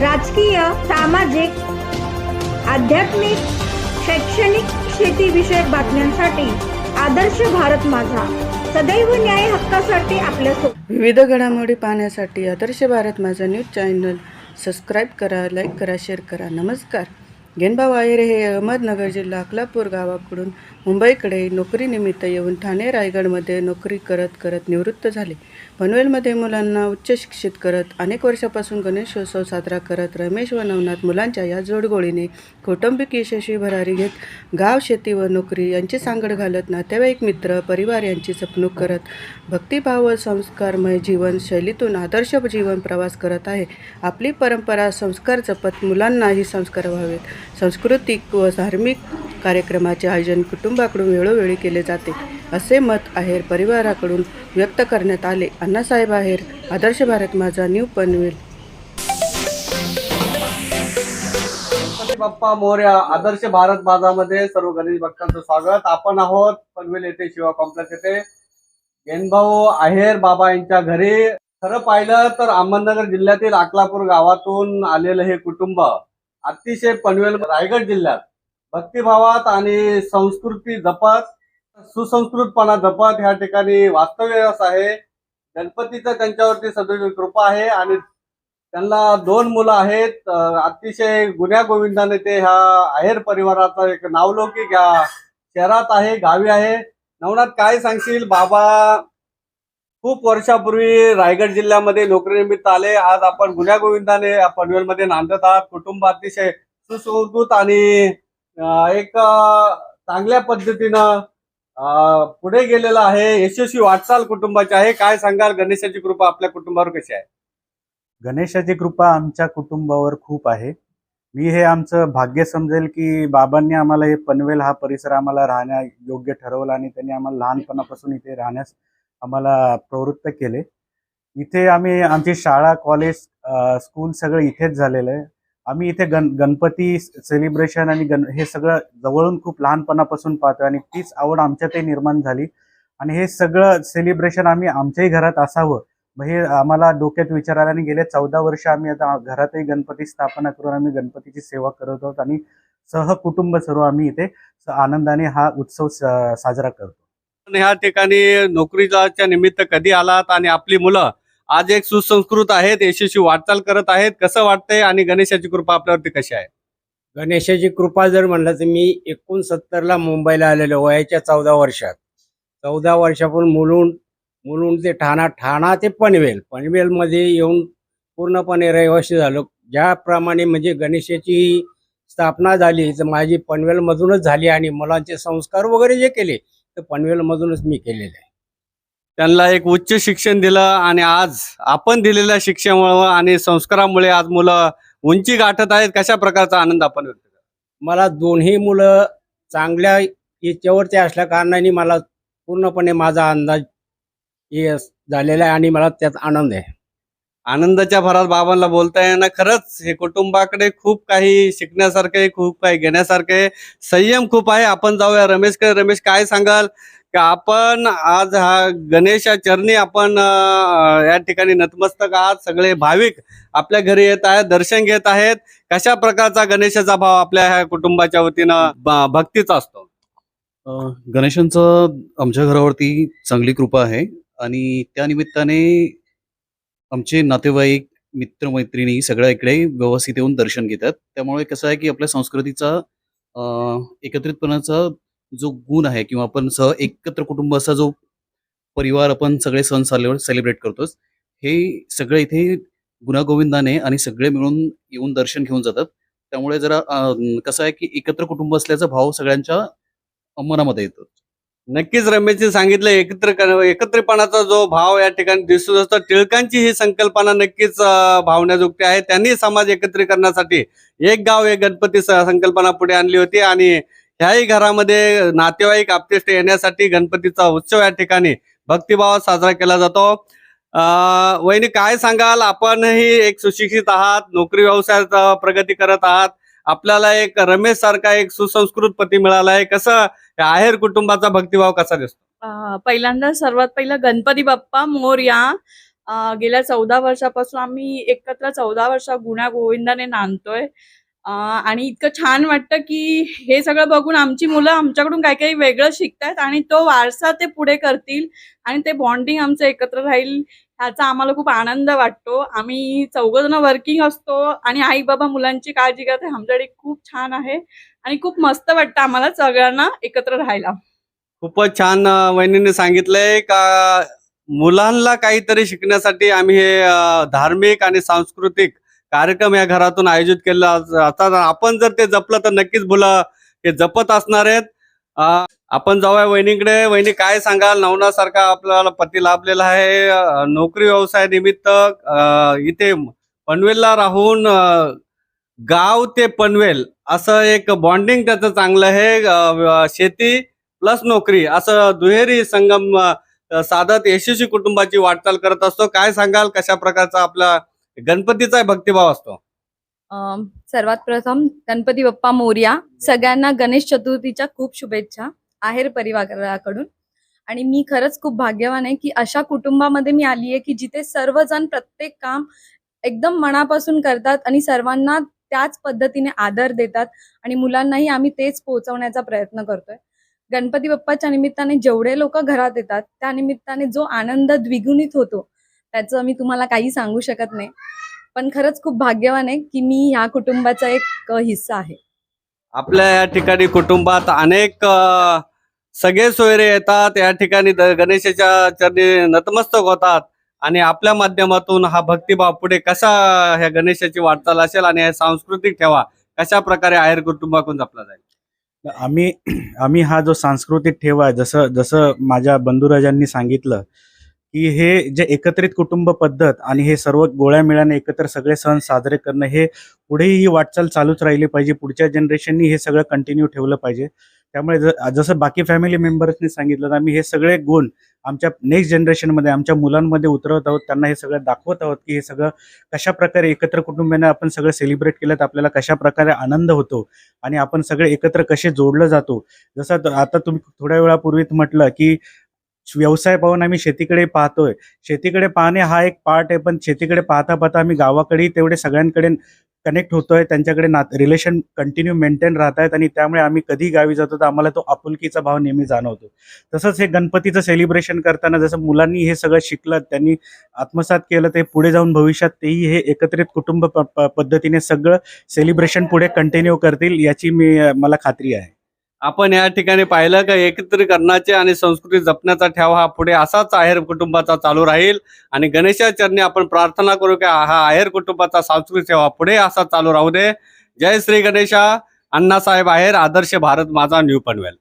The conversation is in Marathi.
राजकीय सामाजिक आध्यात्मिक शैक्षणिक शेतीविषयक बातम्यांसाठी आदर्श भारत माझा. सदैव न्याय हक्कासाठी आपल्या विविध घडामोडी पाहण्यासाठी Adarsh Bharat Majha news channel subscribe करा लाईक करा शेअर करा. नमस्कार. गेनबा वायर हे अहमदनगर जिल्हा अकलापूर गावाकडून मुंबईकडे नोकरीनिमित्त येऊन ठाणे रायगडमध्ये नोकरी करत करत निवृत्त झाले. पनवेलमध्ये मुलांना उच्च शिक्षित करत अनेक वर्षापासून गणेशोत्सव साजरा करत रमेश व नवनाथ मुलांच्या या जोडगोळीने कौटुंबिक यशस्वी भरारी घेत गाव शेती व नोकरी यांची सांगड घालत नातेवाईक मित्र परिवार यांची जपणूक करत भक्तिभाव व संस्कारमय जीवन शैलीतून आदर्श जीवन प्रवास करत आहे. आपली परंपरा संस्कार जपत मुलांनाही संस्कार व्हावेत. सांस्कृतिक व धार्मिक कार्यक्रमाचे आयोजन कुटुंब कुटुंबाकडून वेळोवेळी केले जाते. असे मत आहेर परिवाराकडून व्यक्त करण्यात आले. अण्णासाहेब आहेर आदर्श भारत माझा न्यू पनवेल. बाप्पा मोर्या आदर्श भारत माझामध्ये सर्व गणेश भक्तांचं स्वागत. आपण आहोत पनवेल येथे शिवा कॉम्प्लेक्स येथे. गेनभाऊ आहेर बाबा यांच्या घरी. खरं पाहिलं तर अहमदनगर जिल्ह्यातील अकलापूर गावातून आलेलं हे कुटुंब अतिशय पनवेल रायगड जिल्ह्यात भक्तिभावात आणि संस्कृती जपत सुसंस्कृतपणा जपत ह्या ठिकाणी वास्तव्यास आहे. गणपतीचा त्यांच्यावरती सदैव कृपा आहे आणि त्यांना दोन मुलं आहेत. अतिशय गुन्ह्या गोविंदाने ते ह्या आहेर परिवाराचा एक नावलौकिक ह्या शहरात आहे गावी आहे. नवनाथ काय सांगशील? बाबा खूप वर्षापूर्वी रायगड जिल्ह्यामध्ये नोकरीनिमित्त आले. आज आपण गुन्ह्या गोविंदाने पनवेलमध्ये नांदत आहात. कुटुंब अतिशय सुसंस्कृत आणि एक चांगल्या पद्धतीनं पुढे गेलेला आहे. यशस्वी वाटचाल कुटुंबाची आहे. काय सांगाल? गणेशाची कृपा आपल्या कुटुंबावर कशी आहे? गणेशाची कृपा आमच्या कुटुंबावर खूप आहे. मी हे आमचं भाग्य समजेल की बाबांनी आम्हाला हे पनवेल हा परिसर आम्हाला राहण्या योग्य ठरवला आणि त्यांनी आम्हाला लहानपणापासून इथे राहण्यास आम्हाला प्रवृत्त केले. इथे आम्ही आमची शाळा कॉलेज स्कूल सगळं इथेच झालेलं आहे. आम्ही इथे गण गणपती सेलिब्रेशन आणि गण हे सगळं जवळून खूप लहानपणापासून पाहतो आणि तीच आवड आमच्यातही निर्माण झाली. आणि हे सगळं सेलिब्रेशन आम्ही आमच्याही घरात असावं. मग हे आम्हाला डोक्यात विचारायला आणि गेले चौदा वर्ष आम्ही आता घरातही गणपती स्थापना करून आम्ही गणपतीची सेवा करत आहोत आणि सहकुटुंब सर्व आम्ही इथे स- आनंदाने हा उत्सव स- साजरा करतो. ह्या ठिकाणी नोकरीच्या निमित्त कधी आलात आणि आपली मुलं आज एक सुसंस्कृत आहेत यशस्वी वाटचाल करत आहेत. कसं वाटतंय आणि गणेशाची कृपा आपल्यावरती कशी आहे? गणेशाची कृपा जर म्हणलं तर मी एकोणसत्तरला मुंबईला आलेलो वयाच्या चौदा वर्षात. चौदा वर्षापूर्वी मुलुंड मुलुंड ते ठाणा ठाणा ते पनवेल. पनवेलमध्ये येऊन पूर्णपणे रहिवासी झालो. ज्याप्रमाणे म्हणजे गणेशाची स्थापना झाली तर माझी पनवेलमधूनच झाली आणि मुलांचे संस्कार वगैरे जे केले तर पनवेलमधूनच मी केलेले आहे. त्यांना एक उच्च शिक्षण दिलं आणि आज आपण दिलेल्या शिक्षणामुळे आणि संस्कारामुळे आज मुलं उंची गाठत आहेत. कशा प्रकारचा आनंद आपण व्यक्त? मला दोन्ही मुलं चांगल्या याच्यावरती असल्या कारणाने मला पूर्णपणे माझा अंदाज हे झालेला आहे आणि मला त्यात आनंद आहे. आनंदाच्या भरात बाबांना बोलता येणं खरंच हे कुटुंबाकडे खूप काही शिकण्यासारखं आहे खूप काही घेण्यासारखं आहे. संयम खूप आहे. आपण जाऊया. रमेशकडे. रमेश काय सांगाल? की आपण आज हा गणेशा चरणी आपण या ठिकाणी नतमस्तक आहात. सगळे भाविक आपल्या घरी येत आहेत दर्शन घेत आहेत. कशा प्रकारचा गणेशाचा भाव आपल्या ह्या कुटुंबाच्या वतीनं भक्तीचा असतो? गणेशांचं आमच्या घरावरती चांगली कृपा आहे. आणि त्या निमित्ताने आमचे नातेवाईक मित्रमैत्रिणी सगळ्या इकडे व्यवस्थित येऊन दर्शन घेतात. त्यामुळे कसं आहे की आपल्या संस्कृतीचा एकत्रितपणाचा जो गुण आहे किंवा आपण सह एकत्र कुटुंब असा जो परिवार आपण सगळे सण सेलिब्रेट करतोच हे सगळे इथे गुणागोविंदाने आणि सगळे मिळून येऊन दर्शन घेऊन जातात. त्यामुळे जरा कसं आहे की एकत्र कुटुंब असल्याचा भाव सगळ्यांच्या मनामध्ये येतो. नक्कीच रमेशने सांगितलं एकत्र एकत्रितपणाचा जो भाव या ठिकाणी दिसून असतो टिळकांची ही संकल्पना नक्कीच भावण्याजोगती आहे. त्यांनी समाज एकत्रीकरणासाठी एक गाव एक गणपती संकल्पना पुढे आणली होती आणि ह्याही घरामध्ये नातेवाईक आपतेष्ट येण्यासाठी गणपतीचा उत्सव या ठिकाणी भक्तिभावात साजरा केला जातो. वहिनी काय सांगाल? आपणही एक सुशिक्षित आहात नोकरी व्यवसायात प्रगती करत आहात. आपल्याला एक रमेश सारखा एक सुसंस्कृत पती मिळाला आहे. कसं? आहेर कुटुंबाचा भक्तिभाव कसा दिसतो? पहिल्यांदा सर्वात पहिलं गणपती बाप्पा मोर्या गेल्या चौदा वर्षापासून आम्ही एकत्र चौदा वर्ष गुण्या गोविंदाने नांदतोय. आणि इतकं छान वाटतं की हे सगळं बघून आमची मुलं आमच्याकडून काही काही वेगळं शिकतायत आणि तो वारसा ते पुढे करतील आणि ते बॉन्डिंग आमचं एकत्र राहील ह्याचा आम्हाला खूप आनंद वाटतो. आम्ही चौघजण वर्किंग असतो आणि आई बाबा मुलांची काळजी करते आमच्याकडे खूप छान आहे आणि खूप मस्त वाटतं आम्हाला सगळ्यांना एकत्र राहायला. खूपच छान वहिनीने सांगितलंय का मुलांना काहीतरी शिकण्यासाठी आम्ही हे धार्मिक आणि सांस्कृतिक कार्यक्रम या घरातून आयोजित केला असतात आपण जर ते जपलं तर नक्कीच मुलं हे जपत असणार आहेत. आपण जाऊया वहिनीकडे. वहिनी काय सांगाल? नवनासारखा आपल्याला पती लाभलेला आहे. नोकरी व्यवसाय निमित्त इथे पनवेलला राहून गाव ते पनवेल असं एक बॉन्डिंग त्याचं चांगलं आहे. शेती प्लस नोकरी असं दुहेरी संगम साधत यशस्वी कुटुंबाची वाटचाल करत असतो. काय सांगाल? कशा प्रकारचा आपला गणपतीचा भक्तिभाव असतो. सर्वात प्रथम गणपती बाप्पा मोर्या सगळ्यांना गणेश चतुर्थीच्या खूप शुभेच्छा आहेर परिवाराकडून. आणि मी खरंच खूप भाग्यवान आहे की अशा कुटुंबामध्ये मी आली आहे की जिथे सर्वजण प्रत्येक काम एकदम मनापासून करतात आणि सर्वांना त्याच पद्धतीने आदर देतात आणि मुलांनाही आम्ही तेच पोहोचवण्याचा प्रयत्न करतोय. गणपती बाप्पाच्या निमित्ताने जेवढे लोक घरात येतात त्या निमित्ताने जो आनंद द्विगुणित होतो त्याचं मी तुम्हाला काही सांगू शकत नाही. पण खरंच खूप भाग्यवान आहे की मी ह्या कुटुंबाचा एक हिस्सा आहे. आपल्या या ठिकाणी कुटुंबात अनेक अ, सगळे सोयरे येतात. या ठिकाणी द- गणेशाच्या चरणी नतमस्तक होतात. आणि आपल्या माध्यमातून हा भक्तिभाव पुढे कसा ह्या गणेशाची वाटचाल असेल आणि हे सांस्कृतिक ठेवा कशा प्रकारे आहेर कुटुंबाकडून जपला जाईल? आम्ही आम्ही हा जो सांस्कृतिक ठेवा जसं जसं माझ्या बंधुराजांनी सांगितलं की हे जे एकत्रित कुटुंब पद्धत आणि हे सर्व गोळ्या मिळाने एकत्र सगळे सण साजरे करणं हे पुढेही ही वाटचाल चालूच राहिली पाहिजे. पुढच्या जनरेशननी हे सगळं कंटिन्यू ठेवलं पाहिजे. त्यामुळे ज- जसं बाकी फॅमिली मेंबर्सनी सांगितलं आम्ही हे सगळे गुण आमच्या नेक्स्ट जनरेशनमध्ये आमच्या मुलांमध्ये उतरवत आहोत. त्यांना हे सगळं दाखवत आहोत की हे सगळं कशा प्रकारे एकत्र कुटुंबाने आपण सगळं सेलिब्रेट केलं तर आपल्याला कशा प्रकारे आनंद होतो आणि आपण सगळे एकत्र कसे जोडलं जातो. जसं आता तुम्ही थोड्या वेळापूर्वीच म्हटलं की व्यवसाय पाहून आम्ही शेतीकडे पाहतोय. शेतीकडे पाहणे हा एक पार्ट आहे पण शेतीकडे पाहता पाहता आम्ही गावाकडेही तेवढे सगळ्यांकडे कनेक्ट होतोय. त्यांच्याकडे ना रिलेशन कंटिन्यू मेंटेन राहत आहेत आणि त्यामुळे आम्ही कधी गावी जातो तर आम्हाला तो आपुलकीचा भाव नेहमी जाणवतो. तसंच हे गणपतीचं सेलिब्रेशन करताना जसं मुलांनी हे सगळं शिकलं त्यांनी आत्मसात केलं ते पुढे जाऊन भविष्यात तेही हे एकत्रित कुटुंब प- पद्धतीने सगळं सेलिब्रेशन पुढे कंटिन्यू करतील याची मी मला खात्री आहे. आपण या ठिकाणी पाहिलं का एकत्रीकरणाचे आणि संस्कृती जपण्याचा ठेवा हा पुढे असाच आहेर कुटुंबाचा चालू राहील. आणि गणेशा चरणी आपण प्रार्थना करू की हा आहेर कुटुंबाचा सांस्कृतिक ठेवा पुढे असा चालू राहू दे. जय श्री गणेशा. अण्णासाहेब आहेर आदर्श भारत माझा न्यू पनवेल.